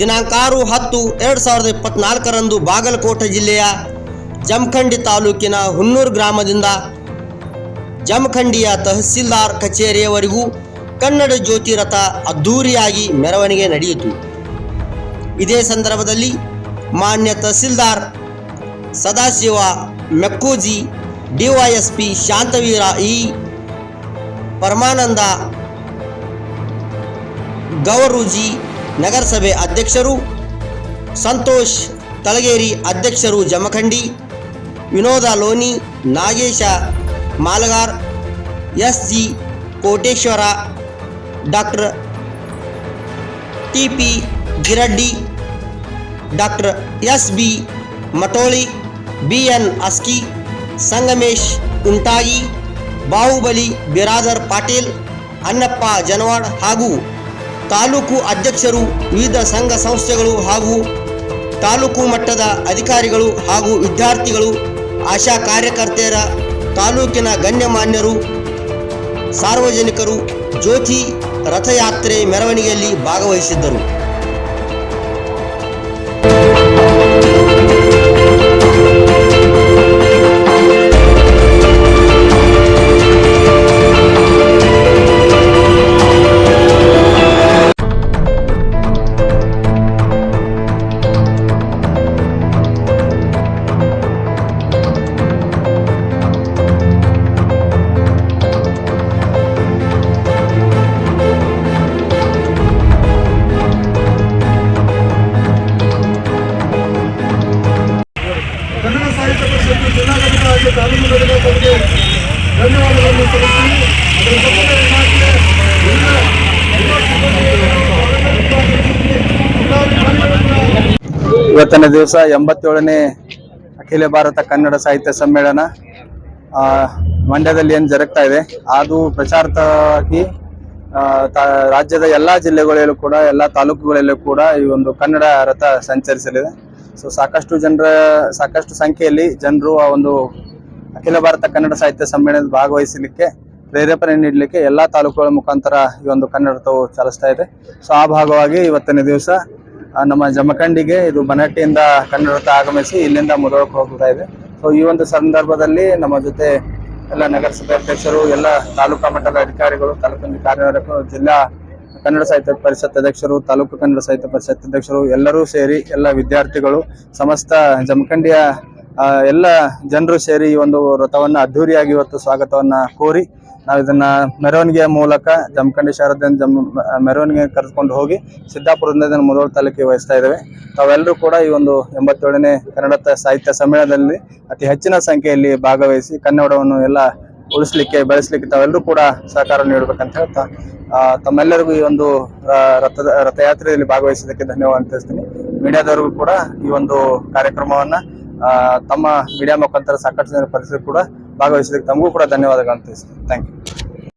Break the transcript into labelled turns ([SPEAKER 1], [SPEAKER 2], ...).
[SPEAKER 1] ದಿನಾಂಕ ಆರು ಹತ್ತು ಎರಡು ಸಾವಿರದ ಇಪ್ಪತ್ನಾಲ್ಕರಂದು ಬಾಗಲಕೋಟೆ ಜಿಲ್ಲೆಯ ಜಮಖಂಡಿ ತಾಲೂಕಿನ ಹುನ್ನೂರು ಗ್ರಾಮದಿಂದ ಜಮಖಂಡಿಯ ತಹಸೀಲ್ದಾರ್ ಕಚೇರಿಯವರೆಗೂ ಕನ್ನಡ ಜ್ಯೋತಿ ರಥ ಅದ್ಧೂರಿಯಾಗಿ ಮೆರವಣಿಗೆ ನಡೆಯಿತು. ಇದೇ ಸಂದರ್ಭದಲ್ಲಿ ಮಾನ್ಯ ತಹಸೀಲ್ದಾರ್ ಸದಾಶಿವ ಮೆಕ್ಕೂಜಿ, ಡಿವೈಎಸ್ಪಿ ಶಾಂತವೀರ ಇ ಪರಮಾನಂದ ಗೌರೂಜಿ ನಗರಸಭೆ ಅಧ್ಯಕ್ಷರು ಸಂತೋಷ್ ತಲಗೇರಿ ಅಧ್ಯಕ್ಷರು Jamakhandi, Vinod Loni, Nagesh Malagar S G Koteshwar, doctor T P Giraddi, doctor S B Matoli B N Aski, Sangamesh ಉಂಟಾಗಿ, ಬಾಹುಬಲಿ ಬಿರಾದರ್ ಪಾಟೀಲ್ ಅನ್ನಪ್ಪ ಜನವಾಡ್ ಹಾಗೂ ತಾಲೂಕು ಅಧ್ಯಕ್ಷರು, ವಿವಿಧ ಸಂಘ ಸಂಸ್ಥೆಗಳು ಹಾಗೂ ತಾಲೂಕು ಮಟ್ಟದ ಅಧಿಕಾರಿಗಳು ಹಾಗೂ ವಿದ್ಯಾರ್ಥಿಗಳು, ಆಶಾ ಕಾರ್ಯಕರ್ತೆಯರ, ತಾಲೂಕಿನ ಗಣ್ಯಮಾನ್ಯರು, ಸಾರ್ವಜನಿಕರು, ಜ್ಯೋತಿ ರಥಯಾತ್ರೆ ಮೆರವಣಿಗೆಯಲ್ಲಿ ಭಾಗವಹಿಸಿದ್ದರು.
[SPEAKER 2] ಇವತ್ತಿನ ದಿವಸ ಎಂಬತ್ತೇಳನೇ ಅಖಿಲ ಭಾರತ ಕನ್ನಡ ಸಾಹಿತ್ಯ ಸಮ್ಮೇಳನ ಮಂಡ್ಯದಲ್ಲಿ ಏನು ಜರುಗ್ತಾ ಇದೆ, ಅದು ಪ್ರಚಾರಕ್ಕಾಗಿ ರಾಜ್ಯದ ಎಲ್ಲ ಜಿಲ್ಲೆಗಳಲ್ಲೂ ಕೂಡ, ಎಲ್ಲ ತಾಲೂಕುಗಳಲ್ಲೂ ಕೂಡ ಈ ಒಂದು ಕನ್ನಡ ರಥ ಸಂಚರಿಸಲಿದೆ. ಸೊ ಸಾಕಷ್ಟು ಜನರ, ಸಾಕಷ್ಟು ಸಂಖ್ಯೆಯಲ್ಲಿ ಜನರು ಆ ಒಂದು ಅಖಿಲ ಭಾರತ ಕನ್ನಡ ಸಾಹಿತ್ಯ ಸಮ್ಮೇಳನದ ಭಾಗವಹಿಸಲಿಕ್ಕೆ, ಪ್ರೇರೇಪಣೆ ನೀಡಲಿಕ್ಕೆ ಎಲ್ಲ ತಾಲೂಕುಗಳ ಮುಖಾಂತರ ಈ ಒಂದು ಕನ್ನಡ ರಥವು ಚಲಿಸ್ತಾ ಇದೆ. ಸೊ ಆ ಭಾಗವಾಗಿ ಇವತ್ತನೇ ದಿವಸ ನಮ್ಮ ಜಮಖಂಡಿಗೆ ಇದು ಬನಟ್ಟಿಯಿಂದ ಕನ್ನಡ ಆಗಮಿಸಿ ಇಲ್ಲಿಂದ ಮುದೋಳಕ್ಕೆ ಹೋಗ್ತಾ ಇದೆ. ಸೊ ಈ ಒಂದು ಸಂದರ್ಭದಲ್ಲಿ ನಮ್ಮ ಜೊತೆ ಎಲ್ಲ ನಗರಸಭೆ ಅಧ್ಯಕ್ಷರು, ಎಲ್ಲ ತಾಲೂಕಾ ಮಟ್ಟದ ಅಧಿಕಾರಿಗಳು, ತಾಲೂಕಿನ ಕಾರ್ಯನಿರ್ವಾಹಕರು ಜಿಲ್ಲಾ ಕನ್ನಡ ಸಾಹಿತ್ಯ ಪರಿಷತ್ ಅಧ್ಯಕ್ಷರು, ತಾಲೂಕು ಕನ್ನಡ ಸಾಹಿತ್ಯ ಪರಿಷತ್ ಅಧ್ಯಕ್ಷರು, ಎಲ್ಲರೂ ಸೇರಿ ಎಲ್ಲ ವಿದ್ಯಾರ್ಥಿಗಳು, ಸಮಸ್ತ ಜಮಖಂಡಿಯ ಎಲ್ಲ ಜನರು ಸೇರಿ ಈ ಒಂದು ರಥವನ್ನ ಅದ್ಧೂರಿಯಾಗಿ ಇವತ್ತು ಸ್ವಾಗತವನ್ನು ಕೋರಿ ನಾವು ಇದನ್ನ ಮೆರವಣಿಗೆಯ ಮೂಲಕ ಜಮಖಂಡಿ ಶಾರದಿಂದ ಜಮ್ ಮೆರವಣಿಗೆ ಕರೆದುಕೊಂಡು ಹೋಗಿ ಸಿದ್ದಾಪುರದಿಂದ ಇದನ್ನು ಮುಧೋಳ ತಾಲೂಕಿಗೆ ವಹಿಸ್ತಾ ಇದ್ದೇವೆ. ತಾವೆಲ್ಲರೂ ಕೂಡ ಈ ಒಂದು ಎಂಬತ್ತೇಳನೇ ಕನ್ನಡ ಸಾಹಿತ್ಯ ಸಮ್ಮೇಳನದಲ್ಲಿ ಅತಿ ಹೆಚ್ಚಿನ ಸಂಖ್ಯೆಯಲ್ಲಿ ಭಾಗವಹಿಸಿ ಕನ್ನಡವನ್ನು ಎಲ್ಲ ಉಳಿಸ್ಲಿಕ್ಕೆ, ಬೆಳೆಸಲಿಕ್ಕೆ ತಾವೆಲ್ಲರೂ ಕೂಡ ಸಹಕಾರ ನೀಡಬೇಕಂತ ಹೇಳ್ತಾ ತಮ್ಮೆಲ್ಲರಿಗೂ ಈ ಒಂದು ರಥ ರಥಯಾತ್ರೆಯಲ್ಲಿ ಭಾಗವಹಿಸಿದ್ದಕ್ಕೆ ಧನ್ಯವಾದ ತಿಳಿಸ್ತೀನಿ. ಮೀಡಿಯಾದವರಿಗೂ ಕೂಡ ಈ ಒಂದು ಕಾರ್ಯಕ್ರಮವನ್ನ ತಮ್ಮ ಮೀಡಿಯಾ ಮುಖಾಂತರ ಸಾಕಷ್ಟು ಜನ ಪರಿಸರ ಕೂಡ ಭಾಗವಹಿಸಿದ್ದಕ್ಕೆ ತಮಗೂ ಕೂಡ ಧನ್ಯವಾದಗಳನ್ನು ತಿಳಿಸ್ತೀನಿ. Thank you